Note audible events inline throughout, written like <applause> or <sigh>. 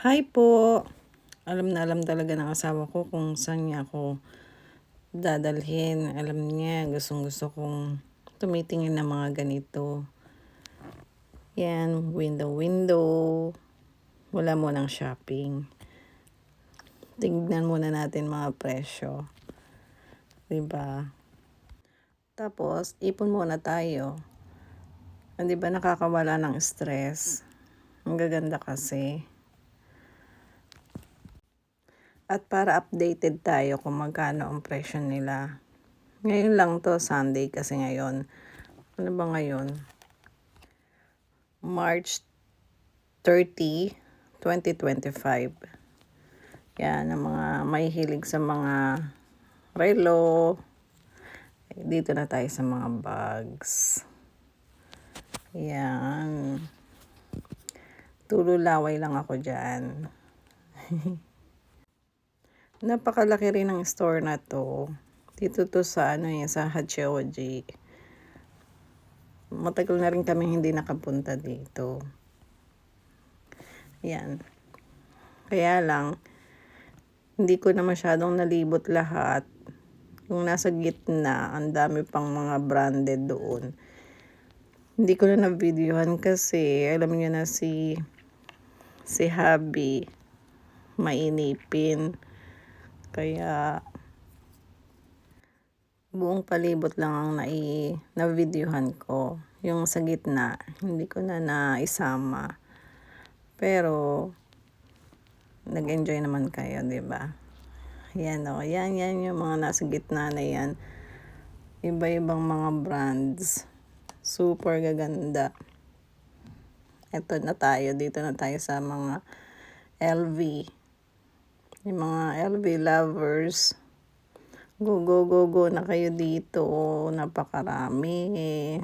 Hi po! Alam na alam talaga ng asawa ko kung saan niya ako dadalhin. Alam niya, gustong gusto kong tumitingin ng mga ganito. Yan, window window. Wala mo ng shopping. Tignan muna natin mga presyo. ba? Tapos, ipon muna tayo. Hindi ba nakakawala ng stress? Ang gaganda kasi. At para updated tayo kung magkano ang presyo nila. Ngayon lang to, Sunday kasi ngayon. Ano ba ngayon? March 30, 2025. Yan, ang mga may hilig sa mga relo. Dito na tayo sa mga bags. Yan. Tululaway lang ako dyan. <laughs> Napakalaki rin ng store na to. Dito to sa ano eh, sa Hachioji. Matagal na rin kami hindi nakapunta dito. Yan. Kaya lang, hindi ko na masyadong nalibot lahat. Yung nasa gitna, ang dami pang mga branded doon. Hindi ko na na-videohan kasi alam niyo na si si Habi mainipin. Kaya buong palibot lang ang nai na-videohan ko. Yung sa gitna, hindi ko na naisama. Pero nag-enjoy naman kayo, 'di ba? Yan o, yan, yan yung mga nasa gitna na yan. Iba-ibang mga brands. Super gaganda. Ito na tayo, dito na tayo sa mga LV. Yung mga LV lovers. Go, go, go, go na kayo dito. Napakarami.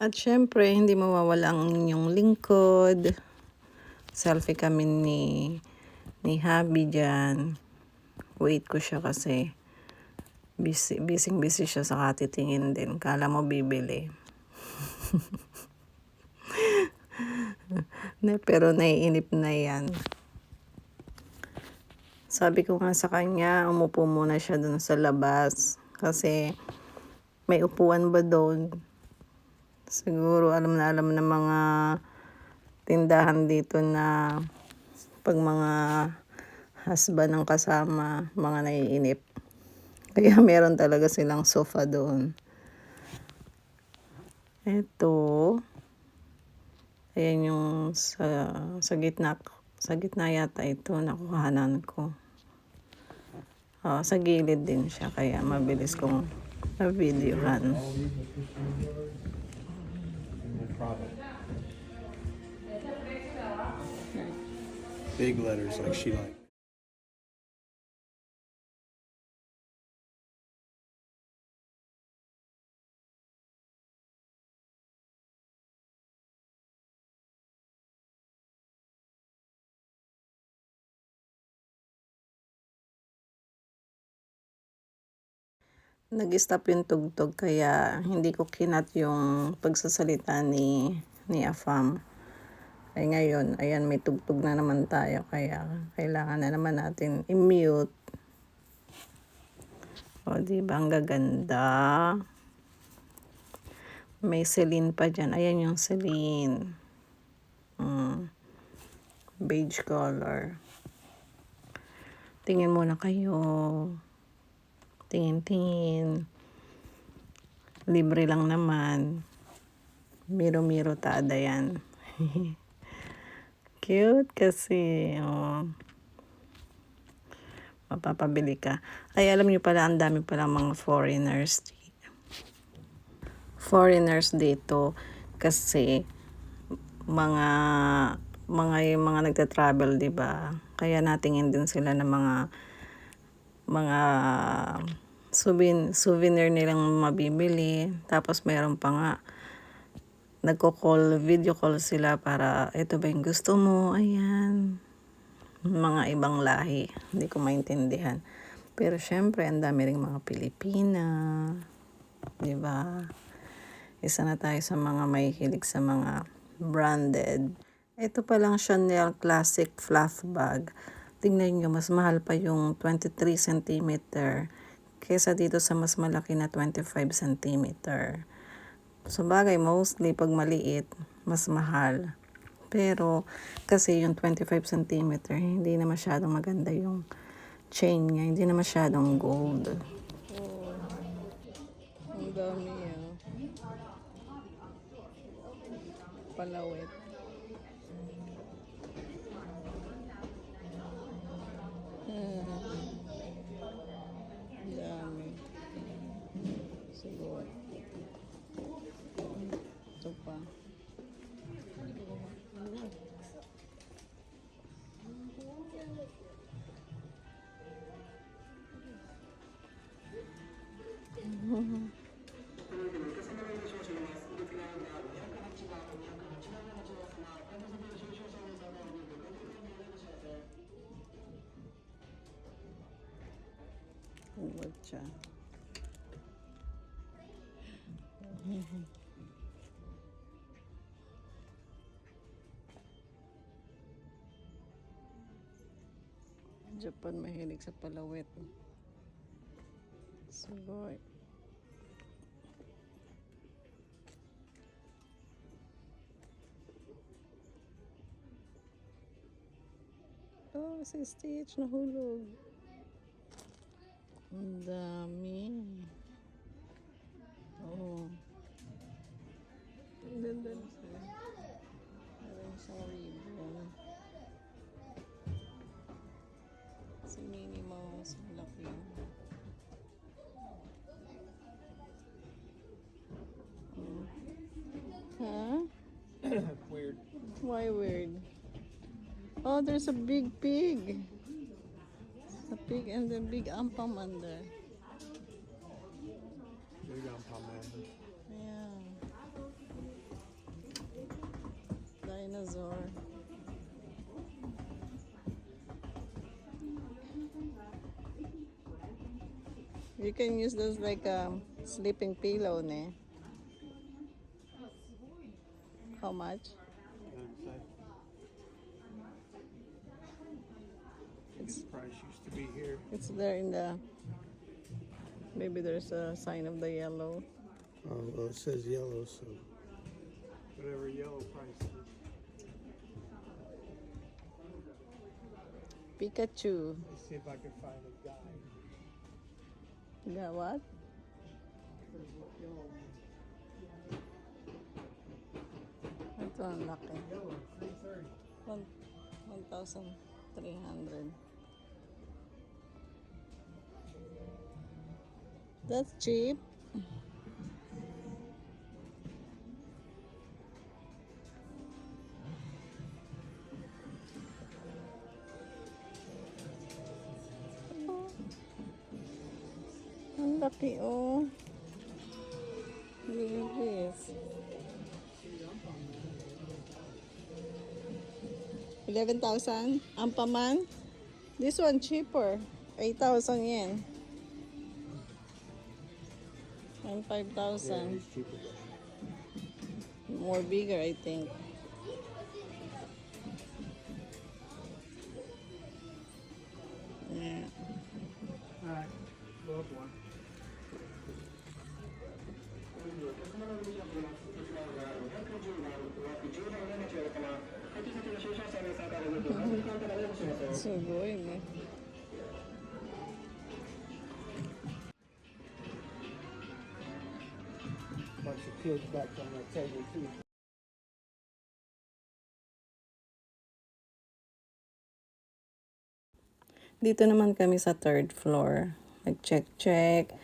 At syempre, hindi mawawala ang inyong lingkod. Selfie kami ni ni Habi dyan. Wait ko siya kasi busy, busy, busy siya sa katitingin din. Kala mo bibili. <laughs> na, pero naiinip na yan. Sabi ko nga sa kanya, umupo muna siya dun sa labas. Kasi may upuan ba doon? Siguro alam na alam ng mga tindahan dito na pag mga husband ng kasama, mga naiinip. Kaya <laughs> meron talaga silang sofa doon. Ito. Ayan yung sa, sa gitna. Sa gitna yata ito nakuhanan ko. Oh, sa gilid din siya kaya mabilis kong na-videohan. Big letters like she like. Nag-stop yung tugtog kaya hindi ko kinat yung pagsasalita ni ni Afam. Ay ngayon, ayan may tugtog na naman tayo kaya kailangan na naman natin i-mute. O, di ba ang gaganda? May Celine pa dyan. Ayan yung Celine. Mm. Beige color. Tingin muna kayo. Tingin-tingin. Libre lang naman. Miro-miro tada yan. <laughs> Cute kasi. Oh. Mapapabili ka. Ay, alam niyo pala, ang dami pala mga foreigners. Foreigners dito. Kasi, mga mga yung mga nagta-travel, 'di ba? Kaya natingin din sila ng mga mga souvenir, souvenir nilang mabibili. Tapos mayroon pa nga nagko-call, video call sila para ito ba yung gusto mo? Ayan. Mga ibang lahi. Hindi ko maintindihan. Pero syempre, ang dami ring mga Pilipina. 'Di ba? Isa na tayo sa mga may hilig sa mga branded. Ito pa lang Chanel Classic Fluff Bag. Tingnan nyo, mas mahal pa yung 23 cm kesa dito sa mas malaki na 25 cm. So bagay, mostly pag maliit, mas mahal. Pero kasi yung 25 cm, hindi na masyadong maganda yung chain niya. Hindi na masyadong gold. Oh, ang dami ah. Palawit. Ungod siya. <laughs> Japan mahilig sa palawit. Sugoy. Oh, si Stitch nahulog. Ang dami. Oo. Ang ganda na siya. Meron siyang ribbon. Si Minnie Mouse, ang laki. Hmm. Huh? <coughs> Weird. Why weird? Oh, there's a big pig. A pig and a big ampam under. Big. Yeah. Dinosaur. You can use those like a sleeping pillow, ne? How much? Its price used to be here. It's there in the. Maybe there's a sign of the yellow. Oh, well, it says yellow, so. Whatever yellow price is. Pikachu. Let's see if I can find a guy. Yeah, what? Ito ang laki. Yellow, 330. One- 1,300. That's cheap. Ang oh. Look at this. Eleven thousand. Ampaman. This one cheaper. Eight thousand yen. And five Yeah, thousand. it's cheaper. More bigger, I think. Yeah. Alright, love one. Sugoy, ne? Bunch of kids back on that table too. Dito naman kami sa third floor. Nag-check-check.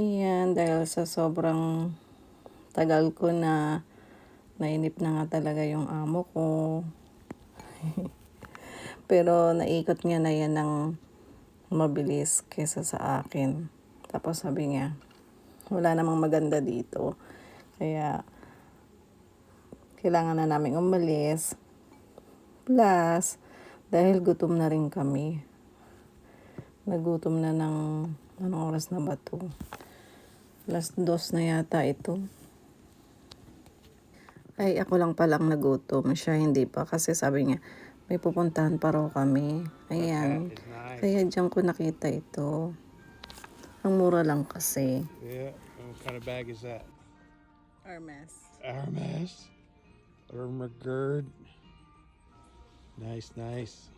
Ayan, dahil sa sobrang tagal ko na nainip na nga talaga yung amo ko. <laughs> Pero naikot niya na yan ng mabilis kesa sa akin. Tapos sabi niya, wala namang maganda dito. Kaya, kailangan na namin umalis. Plus, dahil gutom na rin kami. Nagutom na ng, anong oras na ba to? Last dos na yata ito. Ay, ako lang palang nagutom. Siya hindi pa kasi sabi niya, may pupuntahan pa raw kami. Ayan. Nice. Kaya diyan ko nakita ito. Ang mura lang kasi. Yeah. What kind of bag is that? Hermes. Hermes. Ermagerd. Nice, nice.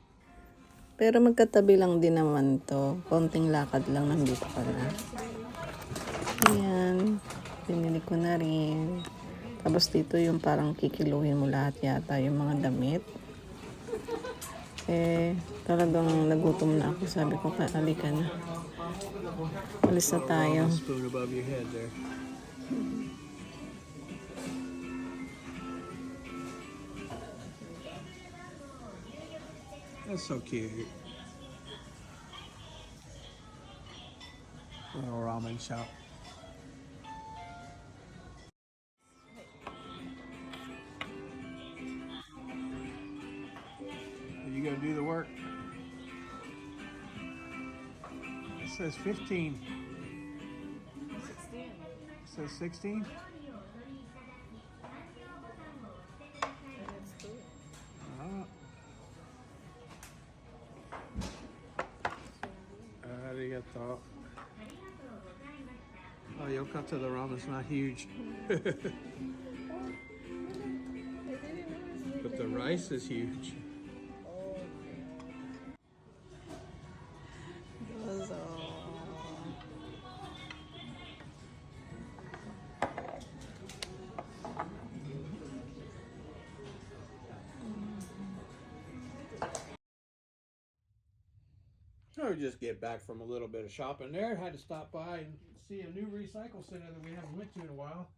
Pero magkatabi lang din naman to. Konting lakad lang nandito ka na. Ayan. Pinili ko na rin. Tapos dito yung parang kikiluhin mo lahat yata yung mga damit. Eh, talagang nagutom na ako. Sabi ko, halika na. Alis na tayo. Spoon above your head there. That's so cute. Little ramen shop. Are you gonna do the work? It says 15. 16. It says 16? Oh, yokata the ramen's not huge. <laughs> but the rice is huge. Mm-hmm. I just get back from a little bit of shopping there. Had to stop by and see a new recycle center that we haven't went to in a while.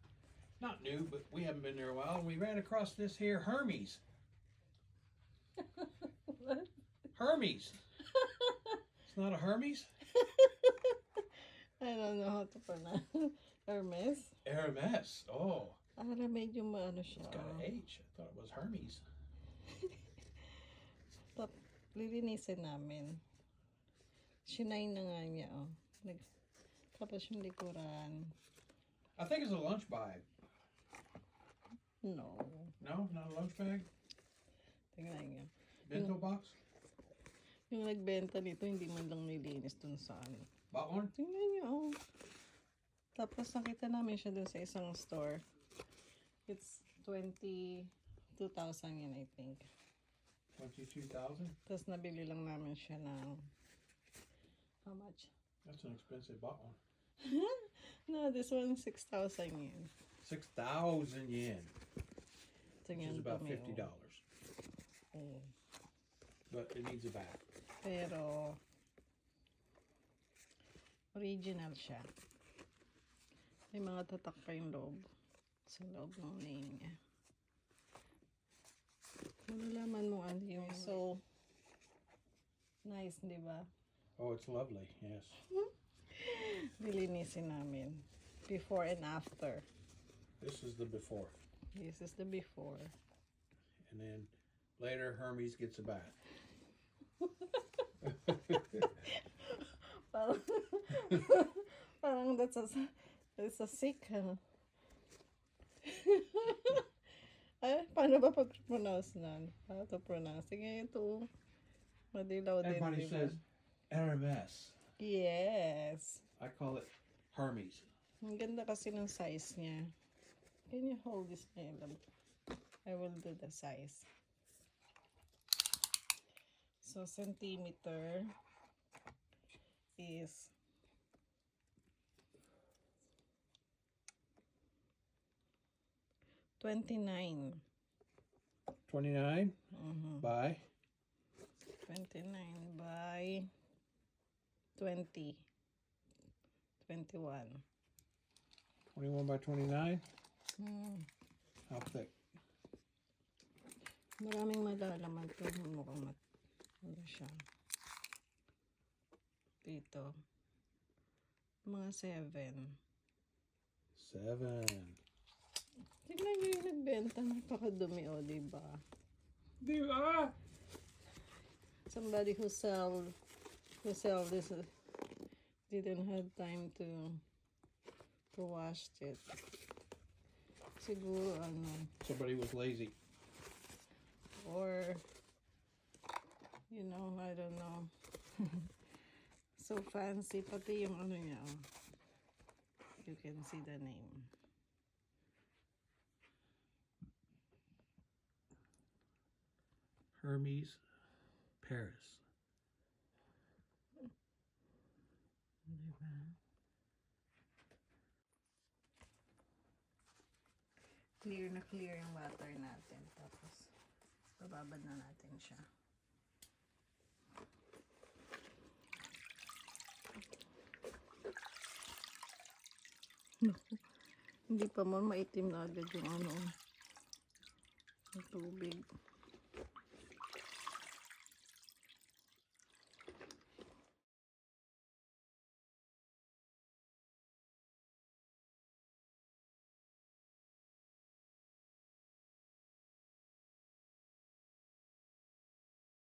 Not new, but we haven't been there a while. And we ran across this here Hermes. <laughs> Hermes. it's not a Hermes. <laughs> I don't know how to pronounce. Hermes? Hermes. Oh, Para medyo maano siya. it's got an H. I thought it was Hermes. <laughs> Lilinisin namin. Sinay na nga niya, oh. Nag, tapos yung likuran. I think it's a lunch bag. No. No, not a lunch bag. Tingnan niyo. Bento box. Yung nagbenta nito, hindi man lang nilinis dun sa ano. One. Tingnan niyo, oh. Tapos nakita namin siya dun sa isang store. It's 22,000 yun, I think. Twenty-two thousand. Tapos nabili lang namin siya ng how much? That's an expensive one. <laughs> No, this one 6,000 yen. Six thousand yen, which is about kami, fifty oh. dollars. Oh. But it needs a back. Pero, original siya. May mga tatak pa yung loob. Sa loob ng name niya. Malalaman mo ano yung so nice, di ba? Oh, it's lovely. Yes. Hmm? Nilinisin namin. Before and after. This is the before, This is the before. and then later Hermes gets a bath. Parang, parang that's a, that's a sick, huh? Ay, paano ba pag-pronounce nun? How to pronounce? Sige, ito. Madilaw din, Everybody di ba? says Hermes. Yes. I call it Hermes. Ang ganda kasi ng size niya. Can you hold this, my love? I will do the size. So, centimeter is twenty-nine. Twenty-nine Mhm. by 29 by 20. 21. twenty-one by twenty-nine. Hmm. How thick? Maraming malalaman to. Mukhang mat... Ano siya? Dito. Mga 7. Seven. Tignan nyo yung nagbenta. Napakadumi o, diba? Dude, ah! Somebody who sell who sell this uh, didn't have time to to wash it. So siguro ano, Somebody was lazy. or you know, I don't know. <laughs> so fancy pati yung ano niya. oh. You can see the name. Hermes Paris. Clear na clear yung water natin. Tapos, bababad na natin siya. Naku, Hindi pa man maitim na agad yung ano. Yung tubig.